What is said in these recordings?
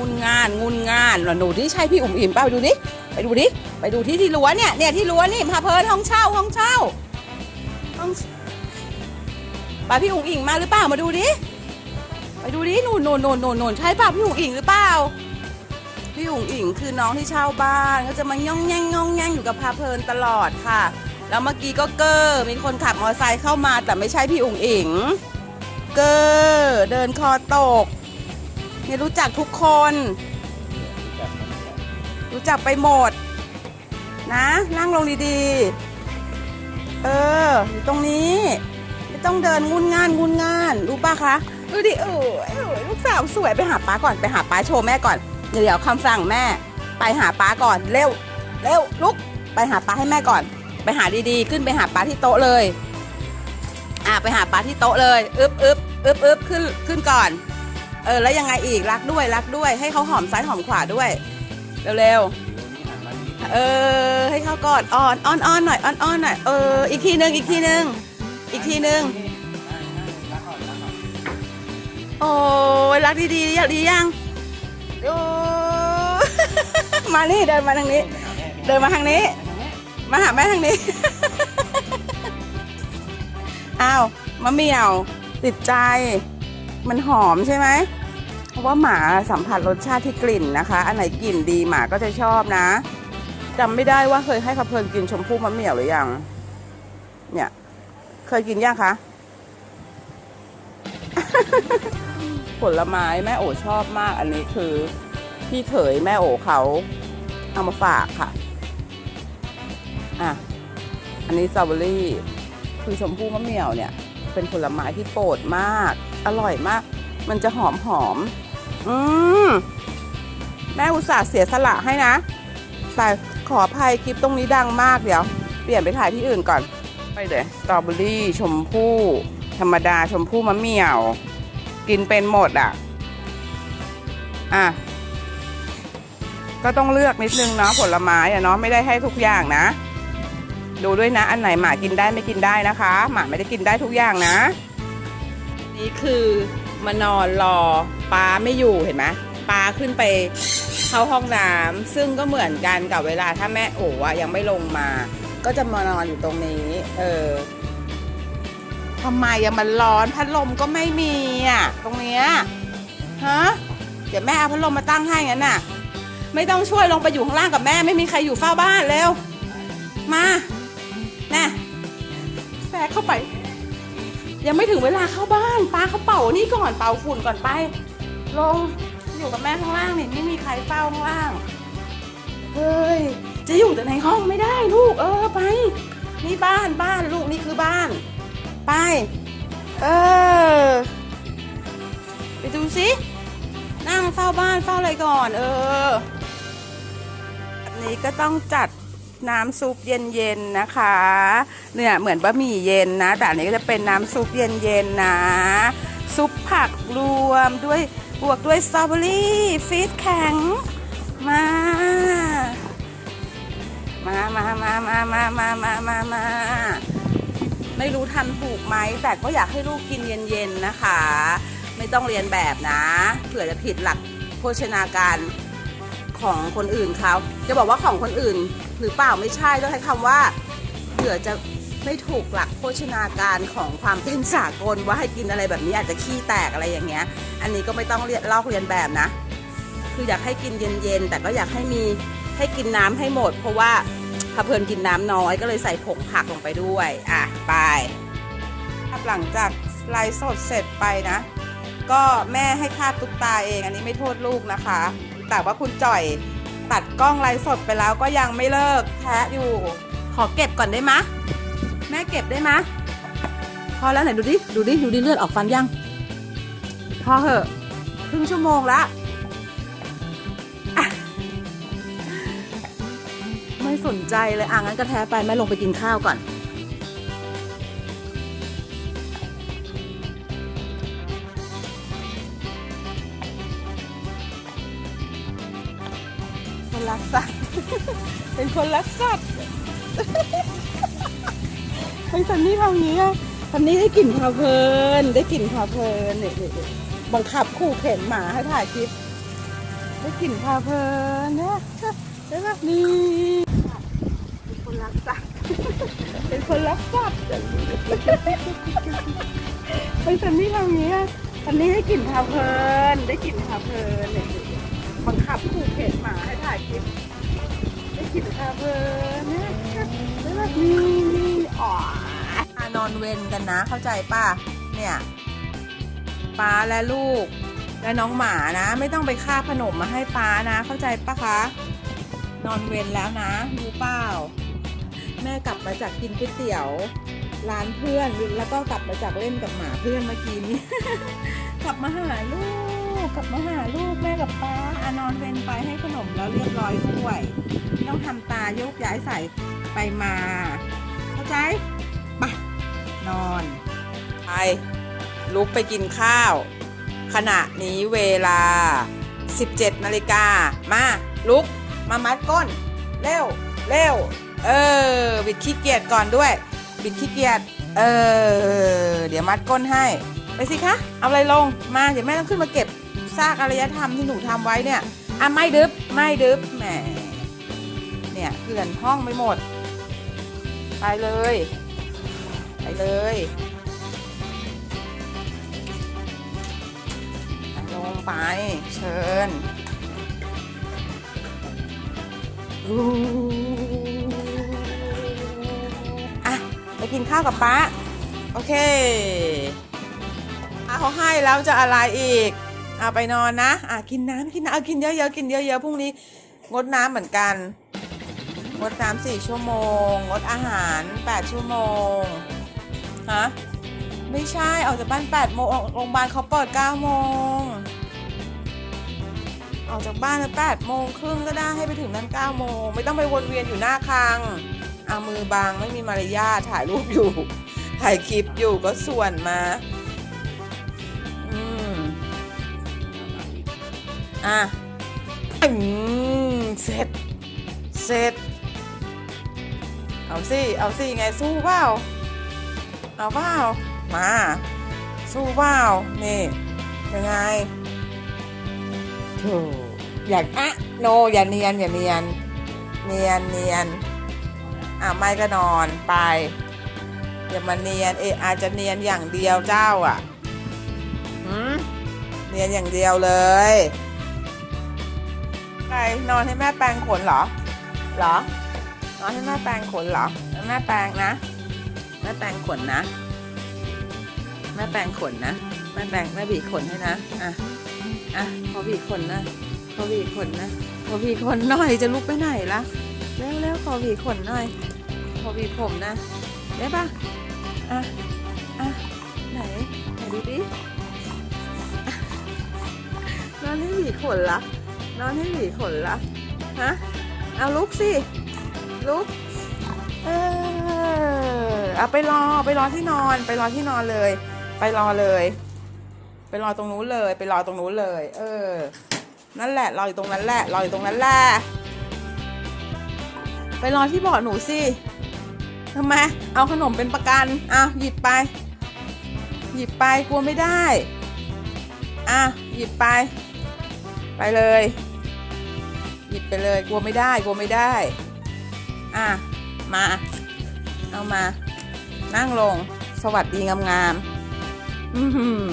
งุนงานงุนงานหนูที่ใช่พี่อุ๋มอิ่มเปล่าไปดูดิไปดูดิไปดูที่ที่รั้วเนี่ยเนี่ยที่รั้วนี่พาเพลินห้องเช่าห้องเช่าห้องไปพี่อุ๋งอิ่งมาหรือเปล่ามาดูดิไปดูดิหนูนหนูนหนูนหนูหนูใช่เปล่าพี่อุ๋งอิ่งหรือเปล่าพี่อุ๋งอิ่งคือน้องที่เช่าบ้านก็จะมาย่องแย่งย่องแย่งอยู่กับพาเพลินตลอดค่ะ แล้วเมื่อกี้ก็เกอร์มีคนขับมอเตอร์ไซค์เข้ามาแต่ไม่ใช่พี่อุ๋งอิงเกอร์เดินคอตก เนี่ยรู้จักทุกคน รู้จักไปหมด นะนั่งลงดีๆ เอออยู่ตรงนี้ ไม่ต้องเดินงุนงานงุนงาน รู้ป่ะคะ ดูดิเออลูกสาวสวยไปหาป้าก่อนไปหาป้าโชว์แม่ก่อน เดี๋ยวคำสั่งแม่ ไปหาป้าก่อนเร็วเร็วลุกไปหาป้าให้แม่ก่อน ไปหาดีๆ ขึ้นไปหาป้าที่โต๊ะเลยอะไปหาป้าที่โต๊ะเลย อึบอึบอึบอึบขึ้นขึ้นก่อน เออแล้วยังไงอีกรักด้วยรักด้วย ให้เขาหอมซ้ายหอมขวาด้วยเร็วๆเออ ให้เขากอดอ่อนอ้อนอ้อนหน่อยอ้อนอ้อนหน่อยเอออีกทีหนึ่งอีกทีหนึ่งอีกทีหนึ่งโอ้ยรักดีๆอยากดียังโอ้มานี่เดินมาทางนี้ เดินมาทางนี้ มาหาแม่ทางนี้อ้าวมะเมี่ยวติดใจ มันหอมใช่ไหมเพราะว่าหมาสัมผัสรสชาติที่กลิ่นนะคะ อันไหนกลิ่นดีหมาก็จะชอบนะจำไม่ได้ว่าเคยให้ขับเพลินกินชมพู่มะเหมี่ยวหรือยัง เนี่ย เคยกินยังคะ ผลไม้แม่โอชอบมากอันนี้คือ พี่เขยแม่โอเขาเอามาฝากค่ะ อะ อันนี้สตรอเบอรี่ คือชมพู่มะเหมี่ยวเนี่ย เป็นผลไม้ที่โปรดมาก อร่อยมาก มันจะหอมหอม อืมแม่อุตส่าห์เสียสละให้นะ แต่ขออภัยคลิปตรงนี้ดังมากเดี๋ยว เปลี่ยนไปถ่ายที่อื่นก่อน ไปเลยสตรอเบอรี่ชมพู่ ธรรมดาชมพู่มะเมี่ยว กินเป็นหมดอะ อะ ก็ต้องเลือกนิดนึงเนาะผลไม้อะเนาะไม่ได้ให้ทุกอย่างนะ ดูด้วยนะ อันไหนหมากินได้ไม่กินได้นะคะ หมาไม่ได้กินได้ทุกอย่างนะ นี่คือมานอนรอป้าไม่อยู่เห็นไหมป้าขึ้นไปเข้าห้องน้ำซึ่งก็เหมือนกันกับเวลาถ้าแม่โอ๋อะยังไม่ลงมา ก็จะมานอนอยู่ตรงนี้ เออทำไมอะมันร้อนพัดลมก็ไม่มีอะตรงเนี้ยฮะเดี๋ยวแม่เอาพัดลมมาตั้งให้งั้นน่ะ ไม่ต้องช่วยลงไปอยู่ข้างล่างกับแม่ไม่มีใครอยู่เฝ้าบ้านเร็วมาน่ะแทรกเข้าไป ยังไม่ถึงเวลาเข้าบ้านป้าเขาเป่านี่ก่อนเป่าฝุ่นก่อนไป ลงอยู่กับแม่ข้างล่างนี่ไม่มีใครเฝ้าข้างล่างเฮ้ยจะอยู่แต่ในห้องไม่ได้ลูก เออไป นี่บ้านบ้านลูกนี่คือบ้าน ไป เออ ไปดูสินั่งเฝ้าบ้านเฝ้าอะไรก่อน เออแบบนี้ก็ต้องจัด น้ำซุปเย็นๆนะคะ เนี่ยเหมือนบะหมี่เย็นนะ แต่อันนี้ก็จะเป็นน้ำซุปเย็นๆนะ ซุปผักรวมด้วยบวกด้วยสตรอเบอรี่ฟีดแข็ง มา มามามามามามามามามาไม่รู้ทำถูกไหม แต่ก็อยากให้ลูกกินเย็นๆนะคะ ไม่ต้องเรียนแบบนะ เผื่อจะผิดหลักโภชนาการ ของคนอื่นเขาจะบอกว่าของคนอื่น หรือเปล่าไม่ใช่ต้องใช้คำว่าเผื่อจะไม่ถูกหลักโภชนาการของความเป็นสากลว่าให้กินอะไรแบบนี้อาจจะขี้แตกอะไรอย่างเงี้ย อันนี้ก็ไม่ต้องเรียนลอกเรียนแบบนะ คืออยากให้กินเย็นๆแต่ก็อยากให้มีให้กินน้ำให้หมด เพราะว่าพาเพลินกินน้ำน้อยก็เลยใส่ผงผักลงไปด้วยอะไปหลังจากไลฟ์สดเสร็จไปนะ ก็แม่ให้ค่าตุ๊กตาเอง อันนี้ไม่โทษลูกนะคะ แต่ว่าคุณจ่อยตัดกล้องไลฟ์สดไปแล้วก็ยังไม่เลิกแทะอยู่ ขอเก็บก่อนได้ไหมแม่เก็บได้ไหมพอแล้วไหนดูดิ ดูดิ ดูดิเลือดออกฟันยัง พอเหอะครึ่งชั่วโมงละอะไม่สนใจเลยอะงั้นก็แท้ไปแม่ลงไปกินข้าวก่อน รักสัตว์ เป็นคนรักสัตว์เฮ้ยซันนี่ทำอย่างนี้อะซันนี่ได้กลิ่นพาเพลิน ได้กลิ่นพาเพลินเนี่ยบังคับขู่เข็นหมาให้ถ่ายคลิป ได้กลิ่นพาเพลินนะได้ปะนี่เป็นคนรักสัตว์ เป็นคนรักสัตว์เป็นสันนี่ทำอย่างนี้อะอันนี้ได้กลิ่นพาเพลิน ได้กลิ่นพาเพลินเนี่ย บังคับขู่เข็นหมาให้ถ่ายคลิปได้กลิ่นพาเพลินนะได้ปะนี่นี่อ๋ออานอนเวนกันนะ เข้าใจป่ะ เนี่ยป้าและลูก และน้องหมานะ ไม่ต้องไปค่าขนมมาให้ป้านะ เข้าใจปะคะ นอนเวรแล้วนะรู้เปล่าแม่กลับมาจากกินก๋วยเตี๋ยวร้านเพื่อนแล้วก็กลับมาจากเล่นกับหมาเพื่อนเมื่อกี้นี้ กลับมาหาลูก กลับมาหาลูกแม่กับป้าอานอนเวรไปให้ขนมแล้วเรียบร้อยด้วยไม่ต้องทำตาโยกย้ายใส่ไปมา เข้าใจไปนอน ไปลุกไปกินข้าว ขณะนี้เวลา 17นาฬิกามาลุกมามัดก้น เร็วเร็วเออบิดขี้เกียจก่อนด้วย บิดขี้เกียจเออ เดี๋ยวมัดก้นให้ ไปสิคะ เอาอะไรลงมา เดี๋ยวแม่ต้องขึ้นมาเก็บ ซากอารยธรรมที่หนูทำไว้เนี่ยอะไม่ดึบไม่ดึบแหมเนี่ยเกลื่อนห้องไปหมด ไปเลย ไปเลยลงไปเชิญอู้อะไปกินข้าวกับป้า โอเคอะเขาให้แล้วจะอะไรอีก อะไปนอนนะอะกินน้ำกินน้ำเอากินเยอะๆกินเยอะๆพรุ่งนี้งดน้ำเหมือนกัน งดน้ำสี่ชั่วโมง งดอาหารแปดชั่วโมงฮะไม่ใช่ออกจากบ้านแปดโมงโรงพยาบาลเขาเปิดเก้าโมงออกจากบ้านแปดโมงครึ่งก็ได้ให้ไปถึงนั้นเก้าโมงไม่ต้องไปวนเวียนอยู่หน้าคลังเอามือบังไม่มีมารยาทถ่ายรูปอยู่ ถ่ายคลิปอยู่ก็ส่วนมา อะอืมเสร็จ เสร็จ เอาสิ เอาสิไงสู้เปล่า เอาเปล่า มา สู้เปล่า นี่ ยังไงโธ่อยาอะโน อย่าเนียน อย่าเนียน เนียนเนียน อะไม่ก็นอนไป อย่ามาเนียน เออาจจะเนียนอย่างเดียวเจ้าอะเนียนอย่างเดียวเลย ไปนอนให้แม่แปรงขนเหรอ เหรอ นอนให้แม่แปรงขนเหรอ แม่แปรงนะ แม่แปรงขนนะ แม่แปรงขนนะ แม่แปรงแม่บีขนให้นะ อะ อะขอบีขนนะขอบีขนนะขอบีขนหน่อยจะลุกไปไหนละเร็วเร็วขอบีขนหน่อยขอบีผมนะ ได้ปะอะ อะ ไหน ไหนดูดิอะนอนให้หวีขนละ นอนให้หวีขนละฮะเอาลุกสิลุกเออเอาไปรอไปรอที่นอน ไปรอที่นอนเลย ไปรอเลย ไปรอตรงนู้นเลย ไปรอตรงนู้นเลย เออ นั่นแหละรออยู่ตรงนั้นแหละรออยู่ตรงนั้นแหละไปรอที่เบาะหนูสิทำไมเอาขนมเป็นประกันอะหยิบไป หยิบไปกลัวไม่ได้อะหยิบไป ไปเลย ไปเลยกลัวไม่ได้กลัวไม่ได้ อะ มา เอามา นั่งลง สวัสดีงามๆอื้อหือ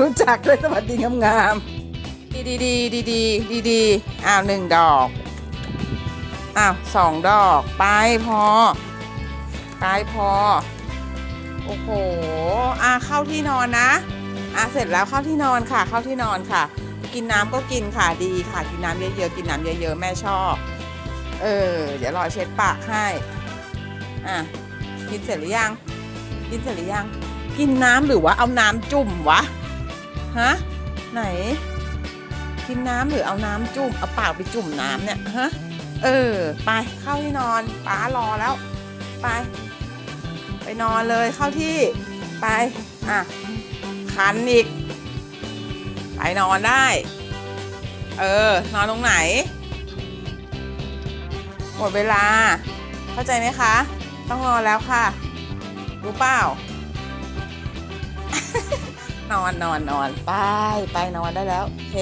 รู้จักเลยสวัสดีงามๆดีดีดีดีดีดีดีอ้าวหนึ่งดอก อ้าวสองดอกไปพอไปพอ โอ้โห อะเข้าที่นอนนะ อะเสร็จแล้วเข้าที่นอนค่ะ เข้าที่นอนค่ะ กินน้ำก็กินค่ะดีค่ะกินน้ำเยอะๆกินน้ำเยอะๆแม่ชอบ เออ เดี๋ยวรอเช็ดปากให้อะกินเสร็จหรือยัง กินเสร็จหรือยัง กินน้ำหรือว่าเอาน้ำจุ่มวะฮะไหน กินน้ำหรือเอาน้ำจุ่มเอาปากไปจุ่มน้ำเนี่ยฮะเออ ไปเข้าที่นอนป้ารอแล้ว ไป ไปนอนเลยเข้าที่ไปอะคันอีก ไปนอนได้ เออ นอนตรงไหน หมดเวลา เข้าใจไหมคะ ต้องนอนแล้วค่ะ รู้เปล่า นอนนอนนอนไป ไปนอนได้แล้ว โอเค